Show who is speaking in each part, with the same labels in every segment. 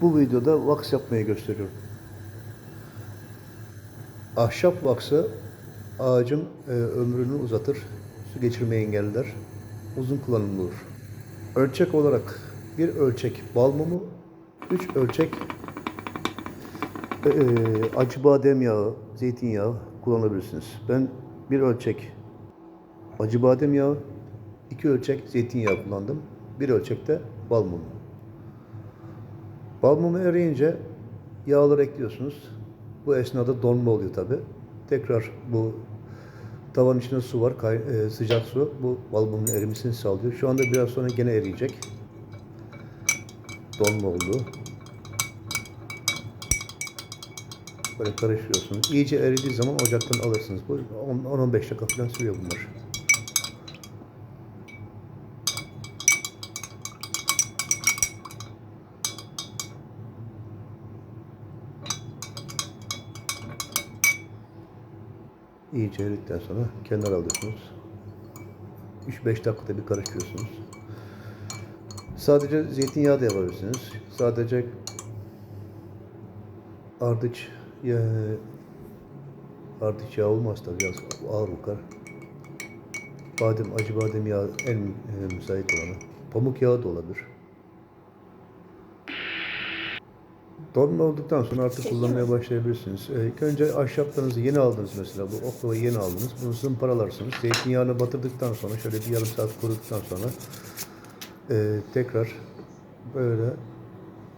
Speaker 1: Bu videoda vaks yapmayı gösteriyorum. Ahşap vaksı ağacın e, ömrünü uzatır, su geçirmeyi engeller, uzun kullanımlı. Ölçek olarak bir ölçek bal mumu, üç ölçek e, e, acı badem yağı, zeytinyağı kullanabilirsiniz. Ben bir ölçek acı badem yağı, iki ölçek zeytinyağı kullandım. Bir ölçek de bal mumu. Bal mumu eriyince yağları ekliyorsunuz. Bu esnada donma oluyor tabi. Tekrar bu tavanın içinde su var, kay- e, sıcak su. Bu bal mumunun erimesini sağlıyor. Şu anda biraz sonra gene eriyecek. Donma oldu. Böyle karıştırıyorsunuz. İyice eridiği zaman ocaktan alırsınız. Bu 10-15 dakika falan sürüyor bunlar. İyice eridikten sonra kenara alıyorsunuz. 3-5 dakikada bir karıştırıyorsunuz. Sadece zeytinyağı da yapabilirsiniz. Sadece ardıç ya, ardıç yağı olmaz da biraz ağır bakar. Badem, acı badem yağı en e, müsait olanı. Pamuk yağı da olabilir. Donma olduktan sonra artık kullanmaya başlayabilirsiniz. Ee, ilk önce ahşaplarınızı yeni aldınız mesela. Bu oklavayı yeni aldınız. Bunu zımparalarsınız. Zeytinyağını batırdıktan sonra şöyle bir yarım saat kuruduktan sonra e, tekrar böyle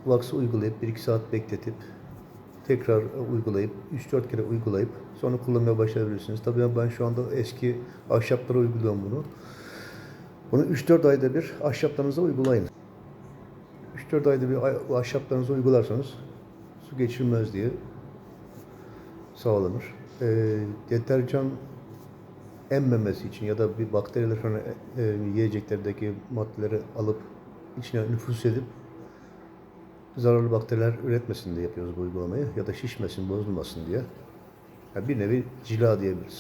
Speaker 1: vaksı uygulayıp 1-2 saat bekletip tekrar uygulayıp 3-4 kere uygulayıp sonra kullanmaya başlayabilirsiniz. Tabii ben şu anda eski ahşaplara uyguluyorum bunu. Bunu 3-4 ayda bir ahşaplarınıza uygulayın. 3-4 ayda bir ahşaplarınızı uygularsanız su geçirmez diye sağlanır. Ee, deterjan emmemesi için ya da bir bakteriler sonra e, e, yiyeceklerdeki maddeleri alıp içine nüfus edip zararlı bakteriler üretmesin diye yapıyoruz bu uygulamayı ya da şişmesin, bozulmasın diye. Yani bir nevi cila diyebiliriz.